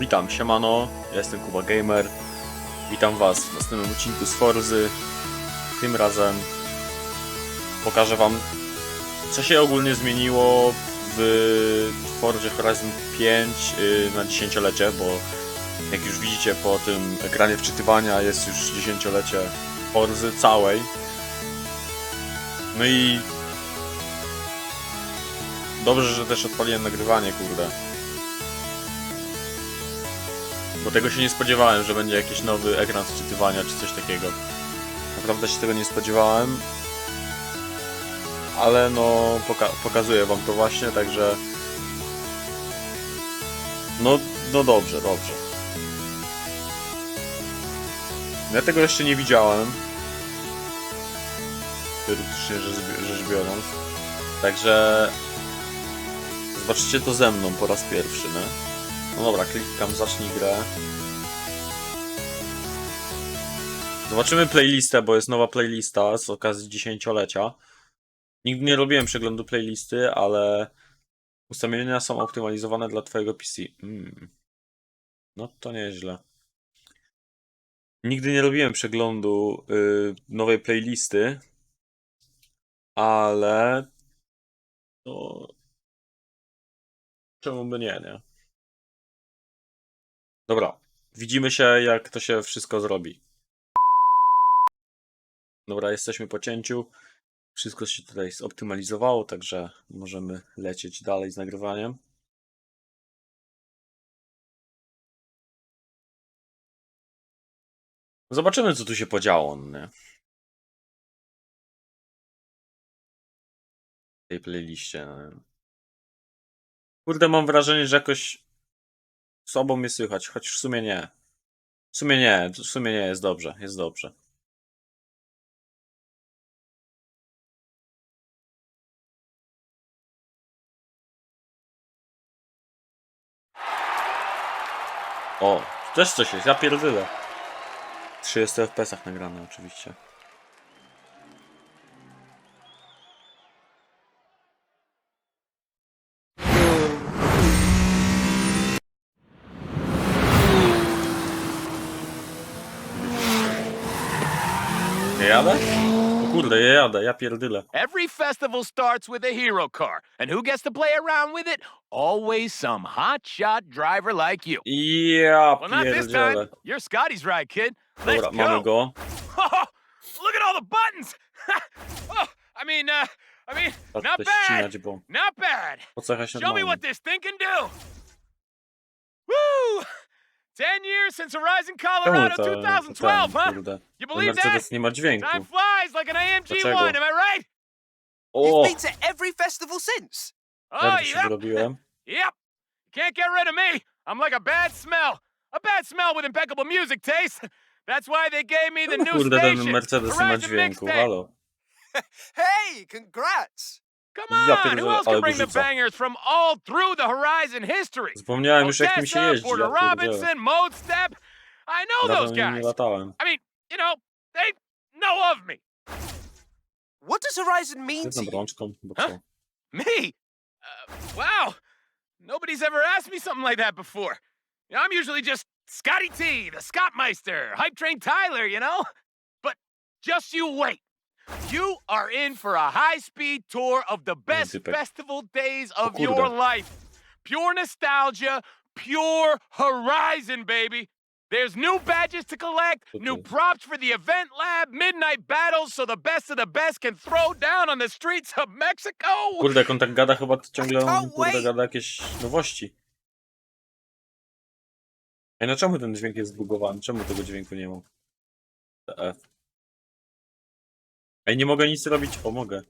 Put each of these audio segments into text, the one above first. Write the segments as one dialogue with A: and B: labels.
A: Witam, siemano, ja jestem Kuba Gamer. Witam was w następnym odcinku z Forzy. Tym razem pokażę wam, co się ogólnie zmieniło w Forzie Horizon 5 y, na dziesięciolecie, bo jak już widzicie po tym ekranie wczytywania jest już dziesięciolecie Forzy całej. No i dobrze, że też odpaliłem nagrywanie, kurde. Bo tego się nie spodziewałem, że będzie jakiś nowy ekran wczytywania czy coś takiego. Naprawdę się tego nie spodziewałem. Ale no, poka pokazuję wam to właśnie, także... No, no dobrze, dobrze. Ja tego jeszcze nie widziałem. Teoretycznie rzecz, biorąc. Także... Zobaczycie to ze mną po raz pierwszy, nie? No dobra, klikam zacznij grę. Zobaczymy playlistę, bo jest nowa playlista z okazji dziesięciolecia. Nigdy nie robiłem przeglądu playlisty, ale ustawienia są optymalizowane dla twojego PC. Mm. No to nieźle. Nigdy nie robiłem przeglądu y, nowej playlisty, ale to czemu by nie, nie? Dobra, widzimy się jak to się wszystko zrobi. Dobra, jesteśmy po cięciu. Wszystko się tutaj zoptymalizowało, także możemy lecieć dalej z nagrywaniem. Zobaczymy, co tu się podziało. W tej playliście. Kurde, mam wrażenie, że jakoś sobą mnie słychać, choć w sumie nie. W sumie nie, w sumie nie, jest dobrze, jest dobrze. O, też coś jest, ja pierdolę. 30 FPS-ach nagrane oczywiście. Kurde, jadę, ja pierdolę.
B: Every festival starts with a hero car, and who gets to play around with it? Always some hotshot driver like you.
A: Ja
B: Well, not this time. You're Scotty's ride, kid. Let's
A: Dobra, mamy
B: go.
A: go.
B: Look at all the buttons. oh, I mean, uh, I mean, not
A: to
B: bad.
A: ścinać, bo
B: Not bad.
A: po co jechać
B: Show me what this thing can do. Woo! Ten years since Horizon
A: Czemu
B: Colorado
A: to, to
B: 2012,
A: ten,
B: huh?
A: kurde.
B: You
A: Ten
B: believe that?
A: Mercedes nie ma dźwięku.
B: Time flies like an AMG
A: Dlaczego?
B: one, am I right?
A: O!
C: You've been to every festival since.
B: Oh,
A: Jak to się
B: yep.
A: wyrobiłem?
B: Yep. Can't get rid of me. I'm like a bad smell. A bad smell with impeccable music taste. That's why they gave me the new
A: Kurde, ten
B: station.
A: Mercedes nie ma
B: Horizon
A: dźwięku,
B: Mixtape.
A: halo.
C: Hey, congrats!
B: Come
A: Ja
B: on, who
A: pierdolę,
B: else
A: ale
B: can bring the
A: wyrzuca.
B: bangers from all through the Horizon history?
A: Zapomniałem już jak tym się
B: Odessa,
A: jeździ,
B: Porter
A: ja pierdzielę.
B: Robinson, Mode Step. I know
A: Dawno
B: those
A: nim nie
B: guys.
A: latałem.
B: I mean, you know, they know of me.
C: What does Horizon mean to
A: Jestem
C: you?
A: rączką, bo
B: Huh?
A: co?
B: Me? Uh, wow. Nobody's ever asked me something like that before. You know, I'm usually just Scotty T, the Scottmeister, Hype Train Tyler, you know? But just you wait. You are in for a high speed tour of the best festival days of
A: kurde.
B: your life. Pure nostalgia, pure horizon, baby. There's new badges to collect, new props for the event lab, midnight battles so the best of the best can throw down on the streets of Mexico.
A: Kurde, jak on tak gada, chyba to ciągle on, kurde, gada jakieś nowości. Ej, no czemu ten dźwięk jest zbugowany? Czemu tego dźwięku nie ma? TF. Ej, nie mogę nic robić. O, mogę.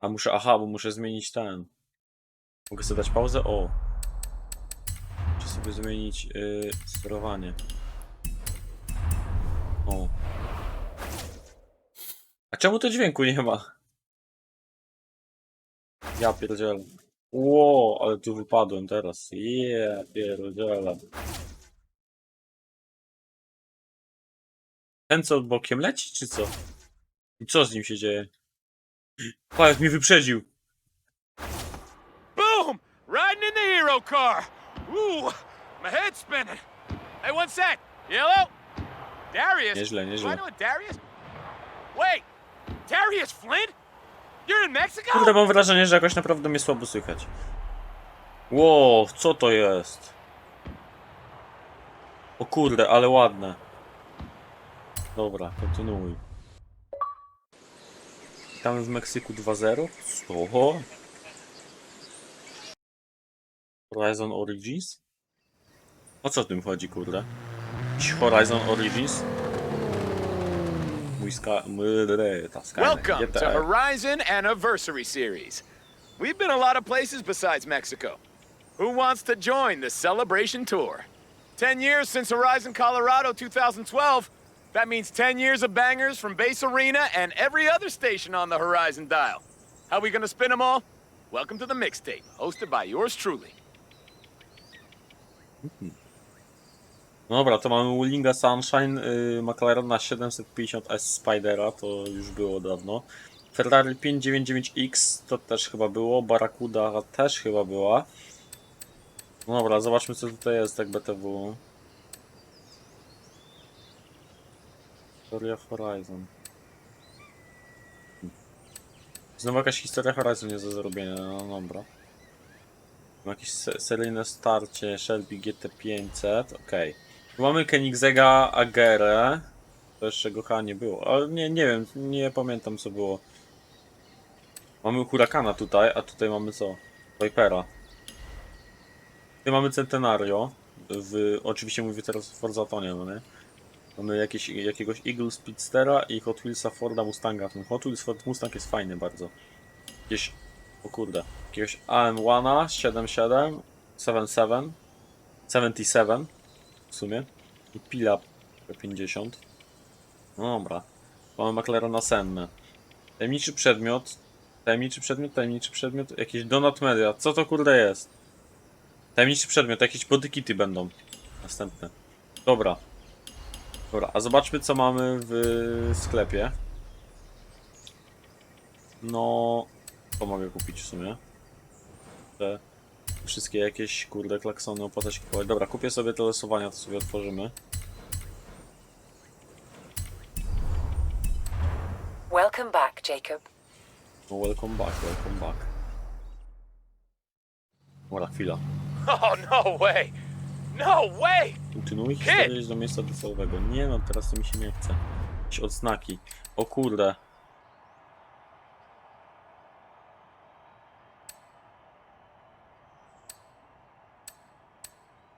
A: A muszę, aha, bo muszę zmienić ten. Mogę sobie dać pauzę? O. Muszę sobie zmienić yy, sterowanie. O. A czemu to dźwięku nie ma? Ja pierdzielę. Ło, ale tu wypadłem teraz. Yeah, pierdzielę. Ten co bokiem leci, czy co? I co z nim się dzieje? Pa, jak mnie wyprzedził.
B: Boom! Riding in the hero car. Ooh, My head's spinning. Hey, one sec. Yellow? Darius?
A: Nieźle, nieźle.
B: Darius? Wait! Darius Flint? You're in Mexico?
A: Kurde, mam wrażenie, że jakoś naprawdę mnie słabo słychać. Wow, co to jest? O kurde, ale ładne. Dobra, kontynuuj. Tam w Meksyku 2-0? Co? Horizon Origins? O co w tym chodzi, kurde? Jakiś Horizon Origins? Mój ska... My... Ta Skynet,
B: Welcome to Horizon Anniversary Series. We've been a lot of places besides Mexico. Who wants to join the celebration tour? 10 years since Horizon Colorado 2012. That means 10 years of bangers from Base Arena and every other station on the Horizon dial. How we gonna spin them all? Welcome to the mixtape, hosted by yours truly.
A: Dobra, to mamy Willinga Sunshine, y, McLarena 750S Spidera, to już było dawno. Ferrari 599X to też chyba było, Barracuda też chyba była. No dobra, zobaczmy co tutaj jest, tak BTW. Historia Horizon. Znowu jakaś historia Horizon jest do zrobienia, no dobra. Mam Jakieś se seryjne starcie, Shelby GT500, okej. Tu mamy Koenigsegga Agerę. To jeszcze go chyba nie było, ale nie, nie wiem, nie pamiętam co było. Mamy Huracana tutaj, a tutaj mamy co? Vipera. Tutaj mamy Centenario. W, oczywiście mówię teraz o Forzatonie, no nie? Mamy jakieś, jakiegoś Eagle Speedstera i Hot Wheelsa Forda Mustanga. Ten Hot Wheels Ford Mustang jest fajny bardzo. Jakieś, o kurde, jakiegoś AM1, 77, 77, 77 w sumie. I Pila 50. No dobra. Mamy McLarena Senne. Tajemniczy przedmiot. Tajemniczy przedmiot, tajemniczy przedmiot. Jakieś Donut Media. Co to kurde jest? Tajemniczy przedmiot, jakieś bodykity będą. Następne. Dobra. Dobra, a zobaczmy co mamy w sklepie. No... To mogę kupić w sumie. Te wszystkie jakieś kurde klaksony opłacać kupować. Dobra, kupię sobie te losowania, to sobie otworzymy.
D: Welcome back, Jacob.
A: No welcome back, welcome back. Dobra, chwila.
B: Oh, no way! No way!
A: Kontynuuj historię do miejsca docelowego. Nie no, teraz to mi się nie chce. Jakieś odznaki. O kurde.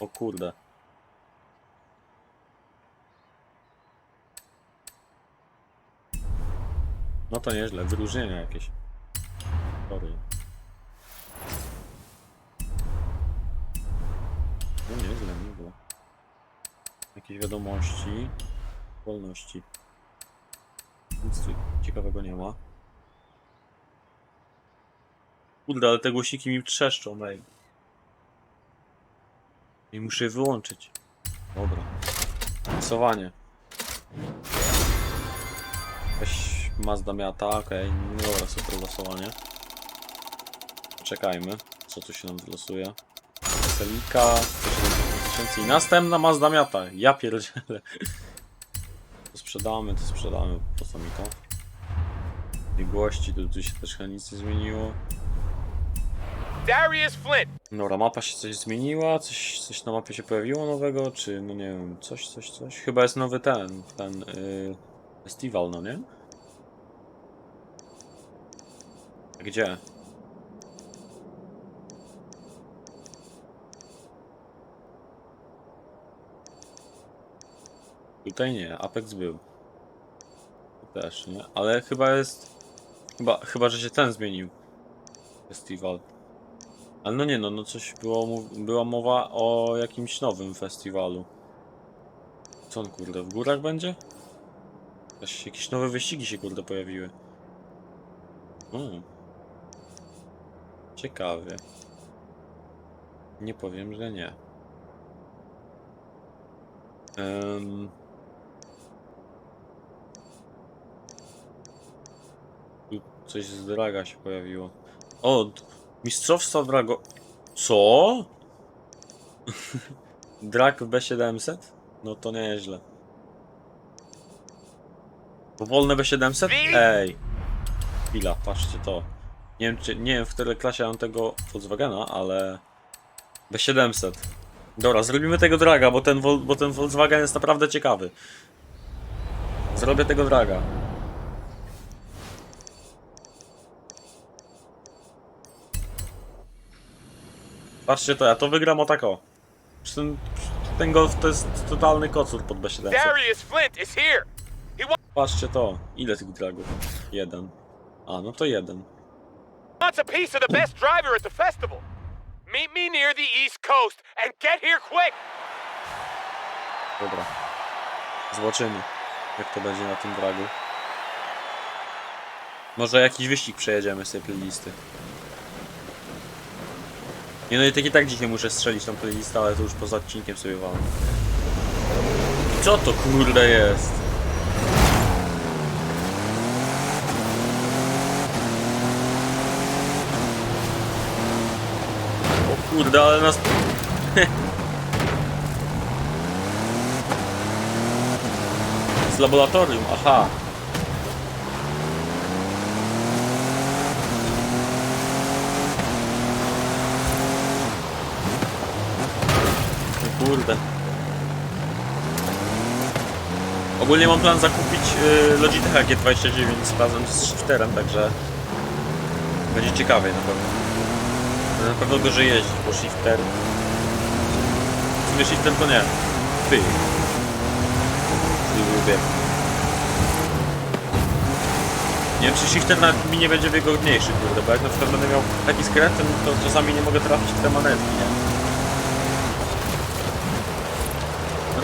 A: O kurde. No to nieźle, wyróżnienia jakieś. Sorry. No nieźle, nie było. Jakieś wiadomości. Wolności. Nic tu ciekawego nie ma. Kurde, ale te głośniki mi trzeszczą, ej. I muszę je wyłączyć. Dobra. Głosowanie. Jakaś Mazda Miata, okej. No Dobra, super głosowanie. Czekajmy, co tu się nam wylosuje. Selika, 170 tysięcy i następna Mazda Miata. Ja pierdzielę. To sprzedamy, to sprzedamy. Po co mi to? Biegłości, tu, tu się też chyba nic nie zmieniło.
B: Darius Flint!
A: Dobra, mapa się coś zmieniła, coś, coś na mapie się pojawiło nowego, czy no nie wiem, coś, coś, coś. Chyba jest nowy ten, ten yy, festiwal, no nie? Gdzie? Tutaj nie, Apex był. Też nie, ale chyba jest, chyba, chyba, że się ten zmienił. Festiwal. Ale no nie no, no coś było, była mowa o jakimś nowym festiwalu. Co on kurde, w górach będzie? Jakieś, jakieś nowe wyścigi się kurde pojawiły. Hmm. Ciekawie. Nie powiem, że nie. Em. Tu coś z Draga się pojawiło. O, Mistrzostwa Drago... Co? Drak w B700? No to nieźle. Powolne B700? Ej. Chwila, patrzcie to. Nie wiem, czy, nie wiem w której klasie mam tego Volkswagena, ale... B700. Dobra, zrobimy tego draga, bo ten, bo ten Volkswagen jest naprawdę ciekawy. Zrobię tego draga. Patrzcie to, ja to wygram o tako. Ten, ten golf to jest totalny kocur pod B700.
B: Darius Flint is here.
A: Patrzcie to, ile tych dragów? Jeden. A, no to jeden.
B: Wants a piece of the best driver at the festival. Meet me near the East Coast and get here quick.
A: Dobra. Zobaczymy, jak to będzie na tym dragu. Może jakiś wyścig przejedziemy z tej playlisty. Nie no i tak i tak dzisiaj muszę strzelić tą playlistę, ale to już poza odcinkiem sobie wam. Co to kurde jest? O kurde, ale nas... Z laboratorium, aha. Kurde. Ogólnie mam plan zakupić y, Logitecha G29 razem z shifterem, także będzie ciekawie na pewno. Na pewno gorzej jeździć, bo shifter... W sumie shifter to nie. Ty. Lubię. Nie wiem, czy shifter nawet mi nie będzie wygodniejszy, kurde, bo jak na przykład będę miał taki skręt, to czasami nie mogę trafić w te manetki, nie?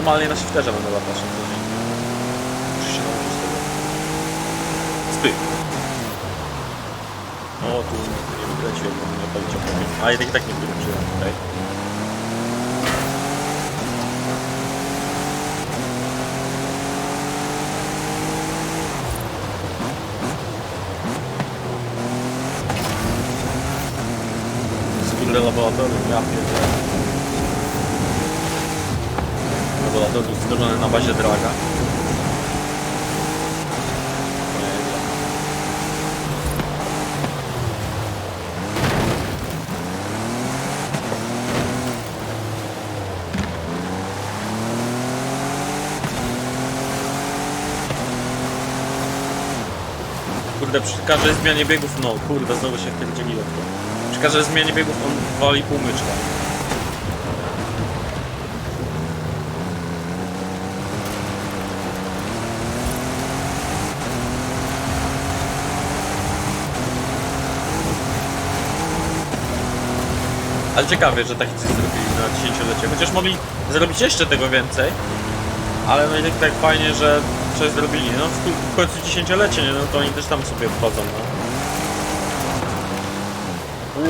A: Normalnie na shifterze będę co dzień. Muszę się nauczyć tego. Spy. O, tu nie wykręciłem, bo nie palić opowiem. A i tak i tak nie wykręciłem tutaj. Skurde laboratorium, ja pierdolę. Laboratorium stworzone na bazie draga. Kurde, przy każdej zmianie biegów, no kurde, znowu się wpierdzieliłem. Przy każdej zmianie biegów on wali półmyczka. Ale ciekawie, że takie coś zrobili na dziesięciolecie. Chociaż mogli zrobić jeszcze tego więcej. Ale no i tak, tak fajnie, że coś zrobili. No w, w końcu dziesięciolecie, nie? No to oni też tam sobie wchodzą, no.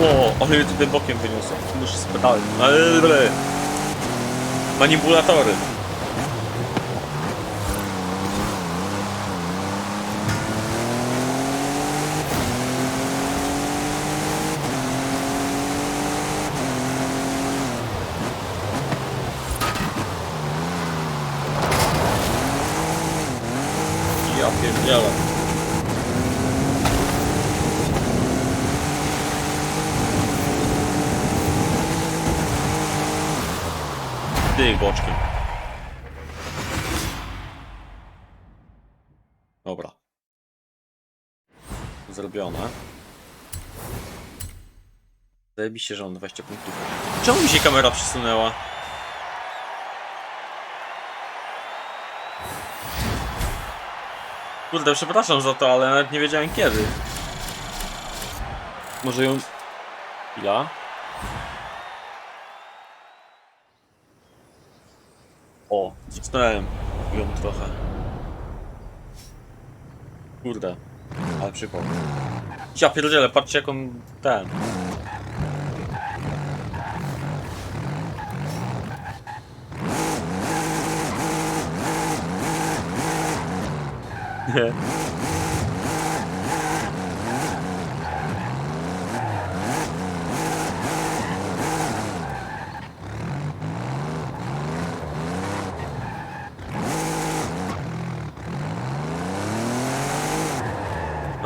A: Ło, ale mnie tutaj bokiem wyniosą. Muszę spytać. Ale Manipulatory. Ja pierdzielę. Ty boczkiem. Dobra. Zrobione. Zajebiście, że mam 20 punktów. Czemu mi się kamera przesunęła? Kurde, przepraszam za to, ale nawet nie wiedziałem kiedy. Może ją... Chwila. O, cisnąłem ją trochę. Kurde, ale przypał. Ja pierdzielę, patrzcie jak on... ten... Nie.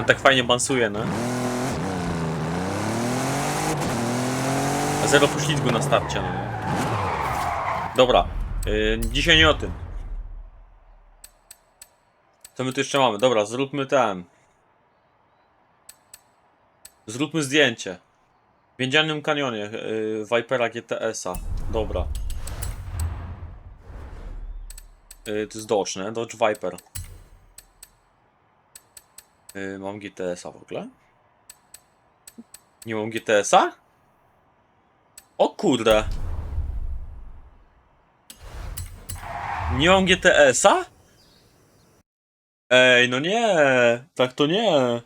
A: Tak fajnie bansuje, no. Zero poślizgu na starcie, no. Dobra. Yy, dzisiaj nie o tym. Co my tu jeszcze mamy? Dobra, zróbmy ten. Zróbmy zdjęcie. W Więziennym kanionie yy, Vipera GTS-a. Dobra. Yy, to jest Dodge, nie? Dodge Viper. Yy, mam GTS-a w ogóle? Nie mam GTS-a? O kurde. Nie mam GTS-a? Ej, no nie, tak to nie.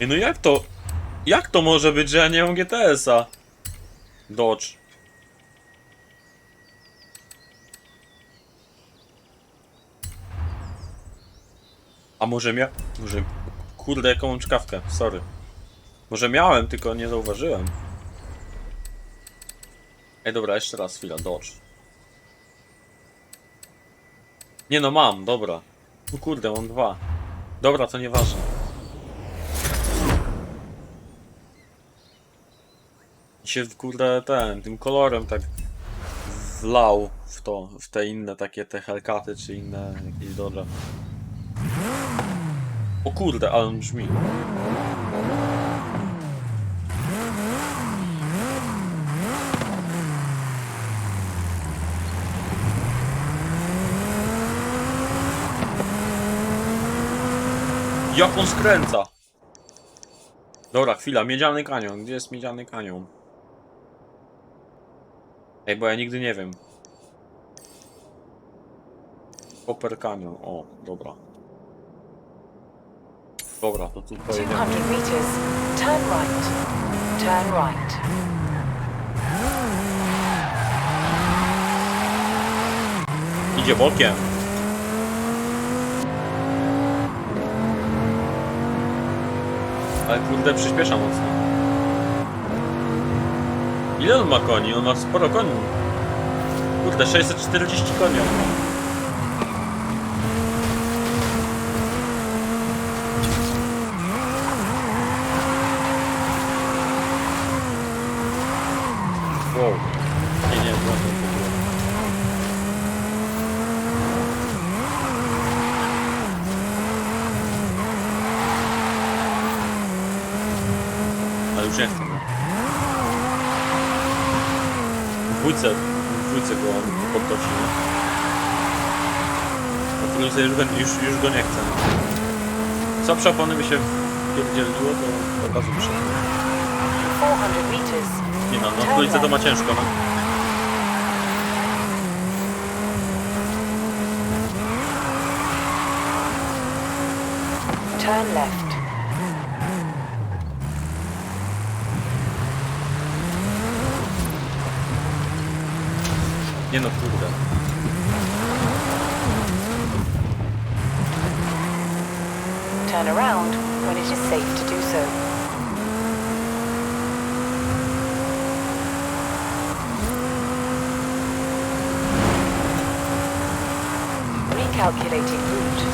A: Ej, no jak to? Jak to może być, że ja nie mam GTS-a? Dodge. A może mia... Może... Kurde, jaką czkawkę, sorry. Może miałem, tylko nie zauważyłem. Ej, dobra, jeszcze raz, chwila, Dodge. Nie no, mam, dobra. No kurde, mam dwa. Dobra, to nieważne. I się, kurde, ten, tym kolorem tak wlał w to, w te inne takie te Hellcaty, czy inne jakieś Dodge. O kurde, ale on brzmi. Jak on skręca? Dobra, chwila, miedziany kanion. Gdzie jest miedziany kanion? Ej, bo ja nigdy nie wiem. Copper Canyon, o, dobra. Dobra, to tu
D: 200
A: pojedziemy.
D: meters. Turn right. Turn right.
A: Idzie bokiem. Ale kurde, przyspiesza mocno. Ile on ma koni? On ma sporo koni. Kurde, 640 koni on ma. Wow. Nie, nie, błąd w ogóle. Ale już nie chcę, no. W dwójce, w dwójce go on podnosił. Na trójce już, go- już, już go nie chcę. No. Co przepony by się wpierdzieliło, to od razu wyszedł.
D: 400 meters.
A: Nie no, na trójce to ma ciężko, no.
D: Turn left.
A: Nie no, kurde.
D: Turn around when it is safe to do so. Recalculating route.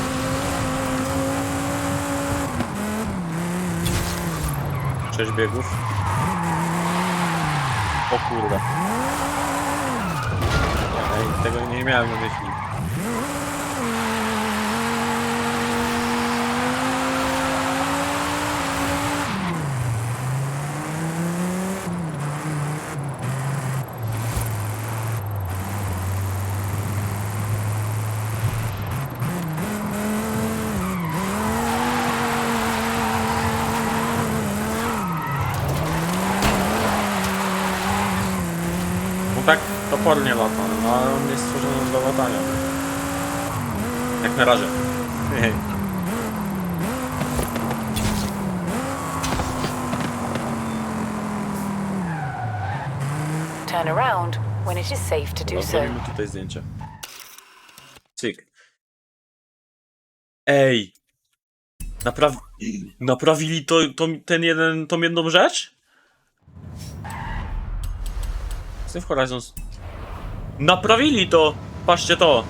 A: Sześć biegów. O kurde. Tego nie miałem na myśli. No tak topornie lata, no ale on jest stworzony do latania. Jak na razie.
D: Turn around when it is safe to do so.
A: Zrobimy tutaj zdjęcie. Cyk. Ej! Napraw... Naprawili to, to, ten jeden, tą jedną rzecz? Synth Horizons. Naprawili to! Patrzcie to!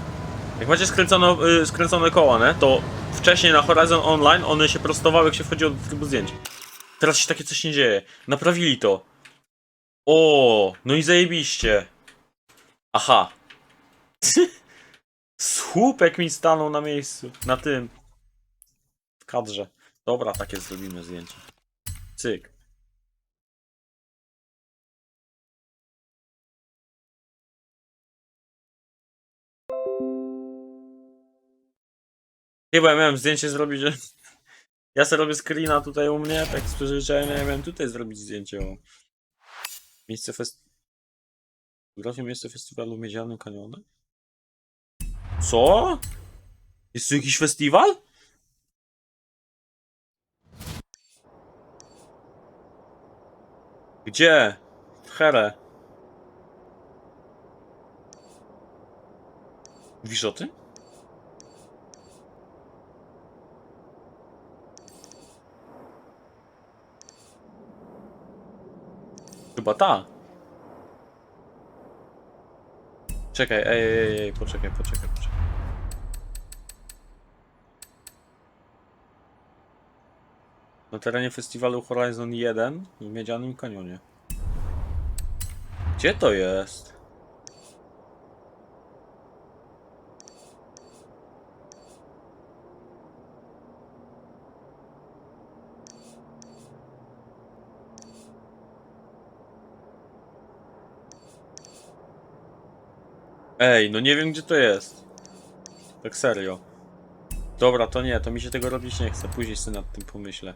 A: Jak macie skręcone, y, skręcone koła, nie? To wcześniej na Horizon Online one się prostowały, jak się wchodziło do trybu zdjęć. Teraz się takie coś nie dzieje. Naprawili to. O, no i zajebiście. Aha. Słupek mi stanął na miejscu. Na tym. W kadrze. Dobra, takie zrobimy zdjęcie. Cyk. Chyba miałem zdjęcie zrobić, że... Ja sobie robię screena tutaj u mnie, tak z ja miałem tutaj zrobić zdjęcie o... Miejsce fest... Fotografia miejsce festiwalu Miedzianym Kanionem? Co? Jest tu jakiś festiwal? Gdzie? W Here. Mówisz o tym? Chyba ta. Czekaj, ej, ej, ej, poczekaj, poczekaj, poczekaj. Na terenie festiwalu Horizon 1 w Miedzianym Kanionie. Gdzie to jest? Ej, no nie wiem gdzie to jest. Tak serio. Dobra, to nie, to mi się tego robić nie chce. Później sobie nad tym pomyślę.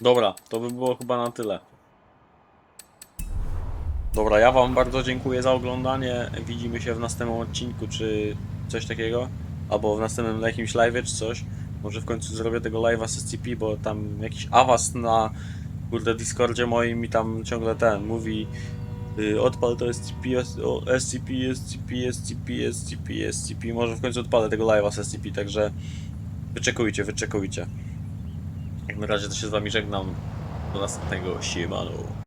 A: Dobra, to by było chyba na tyle. Dobra, ja wam bardzo dziękuję za oglądanie. Widzimy się w następnym odcinku, czy coś takiego. Albo w następnym na jakimś live czy coś. Może w końcu zrobię tego live'a z SCP, bo tam jakiś awast na kurde Discordzie moim mi tam ciągle ten mówi y, odpal to SCP, SCP, SCP, SCP, SCP, SCP. Może w końcu odpalę tego live'a z SCP, także wyczekujcie, wyczekujcie. Jak na razie to się z wami żegnam. Do następnego. Siemano.